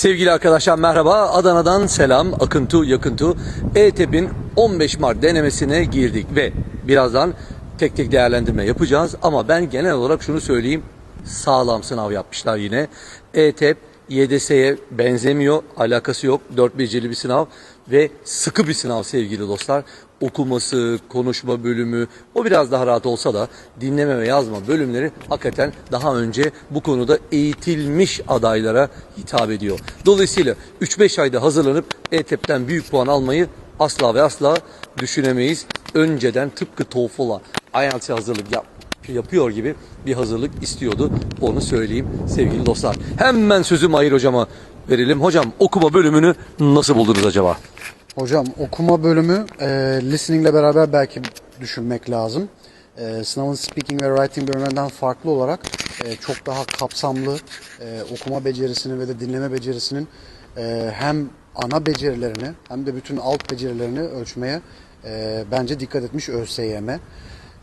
Sevgili arkadaşlar merhaba. Adana'dan selam. Akıntı yakıntı. E-TEP'in 15 Mart denemesine girdik ve birazdan tek tek değerlendirme yapacağız. Ama ben genel olarak şunu söyleyeyim. Sağlam sınav yapmışlar yine. E-TEP YDS'ye benzemiyor. Alakası yok. 4 beceri bir sınav ve sıkı bir sınav sevgili dostlar. Okuması, konuşma bölümü o biraz daha rahat olsa da dinleme ve yazma bölümleri hakikaten daha önce bu konuda eğitilmiş adaylara hitap ediyor. Dolayısıyla 3-5 ayda hazırlanıp E-TEP'ten büyük puan almayı asla ve asla düşünemeyiz. Önceden tıpkı TOEFL'a, IELTS'e hazırlık yap, yapıyor gibi bir hazırlık istiyordu. Onu söyleyeyim sevgili dostlar. Hemen sözü Mahir hocama verelim. Hocam okuma bölümünü nasıl buldunuz acaba? Hocam okuma bölümü e, listening ile beraber belki düşünmek lazım. E, sınavın speaking ve writing bölümlerinden farklı olarak e, çok daha kapsamlı e, okuma becerisini ve de dinleme becerisinin e, hem ana becerilerini hem de bütün alt becerilerini ölçmeye e, bence dikkat etmiş ÖSYM.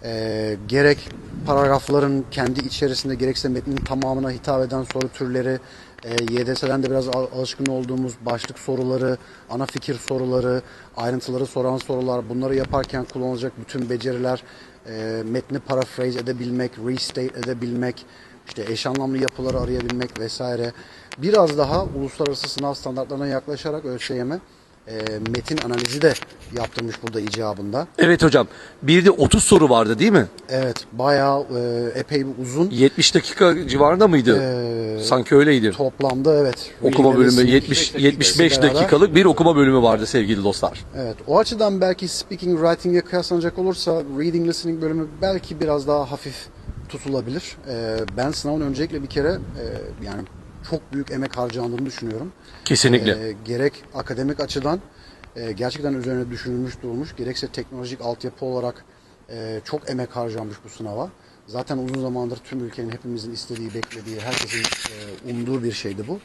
E, gerek paragrafların kendi içerisinde gerekse metnin tamamına hitap eden soru türleri, e, YDS'den de biraz al- alışkın olduğumuz başlık soruları, ana fikir soruları, ayrıntıları soran sorular, bunları yaparken kullanılacak bütün beceriler, e, metni paraphrase edebilmek, restate edebilmek, işte eş anlamlı yapıları arayabilmek vesaire. Biraz daha uluslararası sınav standartlarına yaklaşarak ÖSYM e, metin analizi de yaptırmış burada icabında. Evet hocam. Bir de 30 soru vardı değil mi? Evet, bayağı e, epey bir uzun. 70 dakika civarında mıydı? Ee, Sanki öyleydi. Toplamda evet. okuma bölümü listening 70 75 beraber- dakikalık bir okuma bölümü vardı sevgili dostlar. Evet. O açıdan belki speaking, writing'e kıyaslanacak olursa reading, listening bölümü belki biraz daha hafif tutulabilir. Ee, ben sınavın öncelikle bir kere e, yani çok büyük emek harcandığını düşünüyorum. Kesinlikle. Ee, gerek akademik açıdan e, gerçekten üzerine düşünülmüş durulmuş, gerekse teknolojik altyapı olarak e, çok emek harcanmış bu sınava. Zaten uzun zamandır tüm ülkenin hepimizin istediği, beklediği, herkesin e, umduğu bir şeydi bu.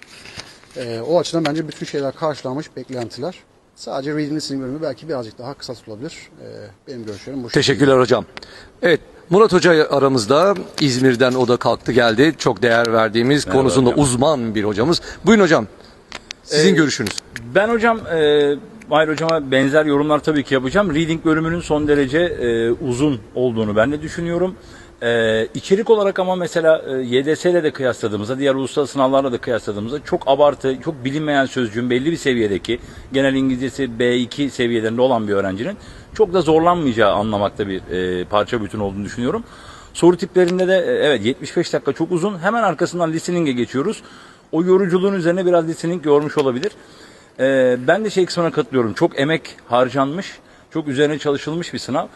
E, o açıdan bence bütün şeyler karşılanmış, beklentiler. Sadece reading listening bölümü belki birazcık daha kısa tutulabilir. E, benim görüşlerim bu şekilde. Teşekkürler hocam. Evet Murat Hoca aramızda İzmir'den o da kalktı geldi. Çok değer verdiğimiz konusunda uzman bir hocamız. Buyurun hocam. Sizin görüşünüz. Ben hocam e, Mahir hocama benzer yorumlar tabii ki yapacağım. Reading bölümünün son derece e, uzun olduğunu ben de düşünüyorum. E, içerik olarak ama mesela e, YDS ile de kıyasladığımızda, diğer uluslararası sınavlarla da kıyasladığımızda çok abartı, çok bilinmeyen sözcüğün belli bir seviyedeki, genel İngilizcesi B2 seviyelerinde olan bir öğrencinin çok da zorlanmayacağı anlamakta bir e, parça bütün olduğunu düşünüyorum. Soru tiplerinde de e, evet 75 dakika çok uzun. Hemen arkasından listening'e geçiyoruz. O yoruculuğun üzerine biraz listening yormuş olabilir. Ee, ben de şey kısmına katılıyorum. Çok emek harcanmış, çok üzerine çalışılmış bir sınav.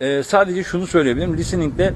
Ee, sadece şunu söyleyebilirim. Listening'de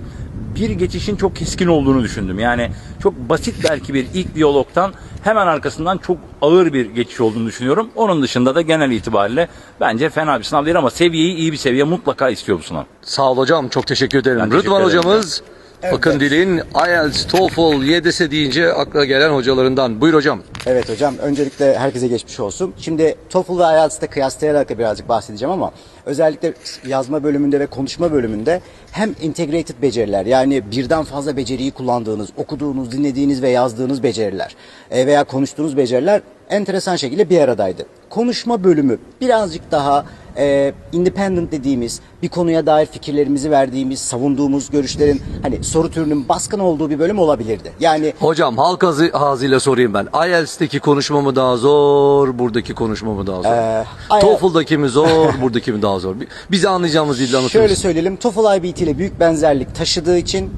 bir geçişin çok keskin olduğunu düşündüm. Yani çok basit belki bir ilk diyalogtan hemen arkasından çok ağır bir geçiş olduğunu düşünüyorum. Onun dışında da genel itibariyle bence fena bir sınav değil ama seviyeyi iyi bir seviye mutlaka istiyor bu sınav. Sağ ol hocam. Çok teşekkür ederim. Ben teşekkür Rıdvan ederim hocamız Akın Dil'in IELTS, TOEFL, YDS deyince akla gelen hocalarından. Buyur hocam. Evet hocam öncelikle herkese geçmiş olsun. Şimdi TOEFL ve IELTS'te kıyaslayarak da birazcık bahsedeceğim ama özellikle yazma bölümünde ve konuşma bölümünde hem integrated beceriler yani birden fazla beceriyi kullandığınız, okuduğunuz, dinlediğiniz ve yazdığınız beceriler e, veya konuştuğunuz beceriler enteresan şekilde bir aradaydı. Konuşma bölümü birazcık daha e, independent dediğimiz bir konuya dair fikirlerimizi verdiğimiz, savunduğumuz görüşlerin hani soru türünün baskın olduğu bir bölüm olabilirdi. Yani Hocam halk ağzı, ağzıyla sorayım ben. IELTS'teki konuşma mı daha zor, buradaki konuşma mı daha zor? Ee, IELTS TOEFL'daki mi zor, buradaki mi daha zor? Bi- Bize anlayacağımız dilde anlatır Şöyle söyleyelim, TOEFL IBT ile büyük benzerlik taşıdığı için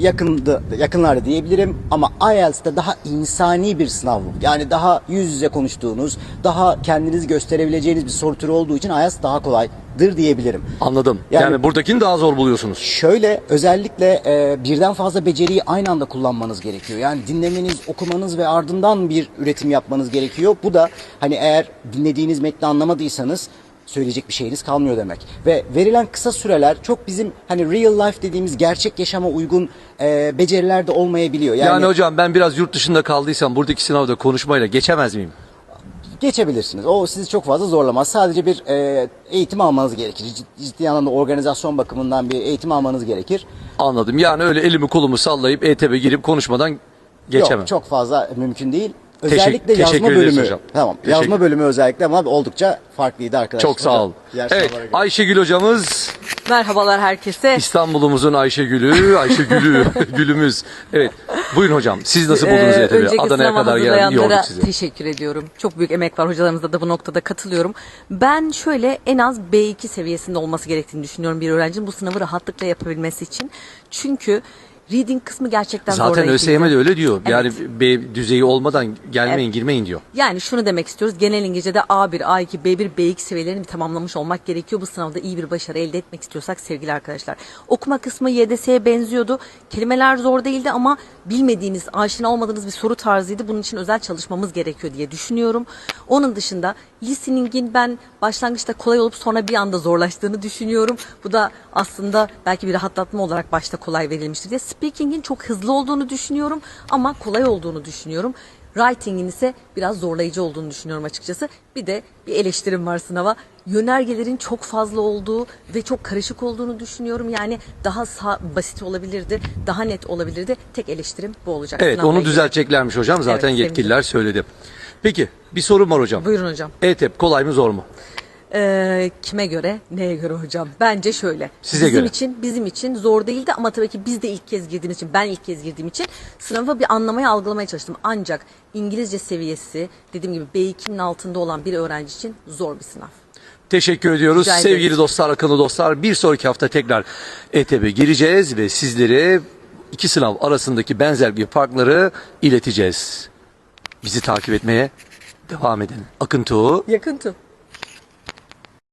yakındı, yakınlarda diyebilirim ama IELTS'te daha insani bir sınav bu. Yani daha yüz yüze konuştuğunuz, daha kendinizi gösterebileceğiniz bir soru türü olduğu için IELTS daha kolaydır diyebilirim. Anladım. Yani, Yani- buradakini daha zor buluyorsunuz. Şöyle özellikle e, birden fazla beceriyi aynı anda kullanmanız gerekiyor. Yani dinlemeniz, okumanız ve ardından bir üretim yapmanız gerekiyor. Bu da hani eğer dinlediğiniz metni anlamadıysanız söyleyecek bir şeyiniz kalmıyor demek. Ve verilen kısa süreler çok bizim hani real life dediğimiz gerçek yaşama uygun e, beceriler de olmayabiliyor. Yani, Yani, hocam ben biraz yurt dışında kaldıysam buradaki sınavda konuşmayla geçemez miyim? geçebilirsiniz. O sizi çok fazla zorlamaz. Sadece bir e, eğitim almanız gerekir. Cid- Ciddi anlamda organizasyon bakımından bir eğitim almanız gerekir. Anladım. Yani öyle elimi kolumu sallayıp ETB girip konuşmadan geçemem. Yok çok fazla mümkün değil. Özellikle teşekkür yazma bölümü. hocam. Tamam. Teşekkür- Yazma bölümü özellikle ama oldukça farklıydı arkadaşlar. Çok sağ ol. Evet. Ayşegül hocamız Merhabalar herkese. İstanbul'umuzun Ayşegül'ü, Ayşegül'ü, gülümüz. Evet buyurun hocam siz nasıl buldunuz Ee, önceki Adana'ya kadar hazırlayanlara yorduk sizi. teşekkür ediyorum. Çok büyük emek var hocalarımızda da bu noktada katılıyorum. Ben şöyle en az B2 seviyesinde olması gerektiğini düşünüyorum bir öğrencinin bu sınavı rahatlıkla yapabilmesi için. Çünkü reading kısmı gerçekten Zaten zorlayıcıydı. ÖSYM de öyle diyor. Yani Evet. B düzeyi olmadan gelmeyin girmeyin diyor. Yani şunu demek istiyoruz. Genel İngilizce'de A1, A2, B1, B2 seviyelerini bir tamamlamış olmak gerekiyor. Bu sınavda iyi bir başarı elde etmek istiyorsak sevgili arkadaşlar. Okuma kısmı YDS'ye benziyordu. Kelimeler zor değildi ama bilmediğiniz, aşina olmadığınız bir soru tarzıydı. Bunun için özel çalışmamız gerekiyor diye düşünüyorum. Onun dışında listening'in ben başlangıçta kolay olup sonra bir anda zorlaştığını düşünüyorum. Bu da aslında belki bir rahatlatma olarak başta kolay verilmiştir diye. Speaking'in çok hızlı olduğunu düşünüyorum ama kolay olduğunu düşünüyorum. Writing'in ise biraz zorlayıcı olduğunu düşünüyorum açıkçası. Bir de bir eleştirim var sınava. Yönergelerin çok fazla olduğu ve çok karışık olduğunu düşünüyorum. Yani daha sa- basit olabilirdi, daha net olabilirdi. Tek eleştirim bu olacak. Evet sınavla onu ilgili. düzelteceklermiş hocam zaten Evet, yetkililer söyledi. Peki bir sorum var hocam. Buyurun hocam. ETEP kolay mı zor mu? Ee, kime göre, neye göre hocam? Bence şöyle. Size bizim göre. için bizim için zor değildi ama tabii ki biz de ilk kez girdiğimiz için, ben ilk kez girdiğim için sınavı bir anlamaya, algılamaya çalıştım. Ancak İngilizce seviyesi dediğim gibi B2'nin altında olan bir öğrenci için zor bir sınav. Teşekkür ediyoruz. Rica ederim. Sevgili dostlar, akıllı dostlar bir sonraki hafta tekrar ETB'e gireceğiz ve sizlere iki sınav arasındaki benzer bir farkları ileteceğiz. Bizi takip etmeye devam edin. Akıntı Yakıntı.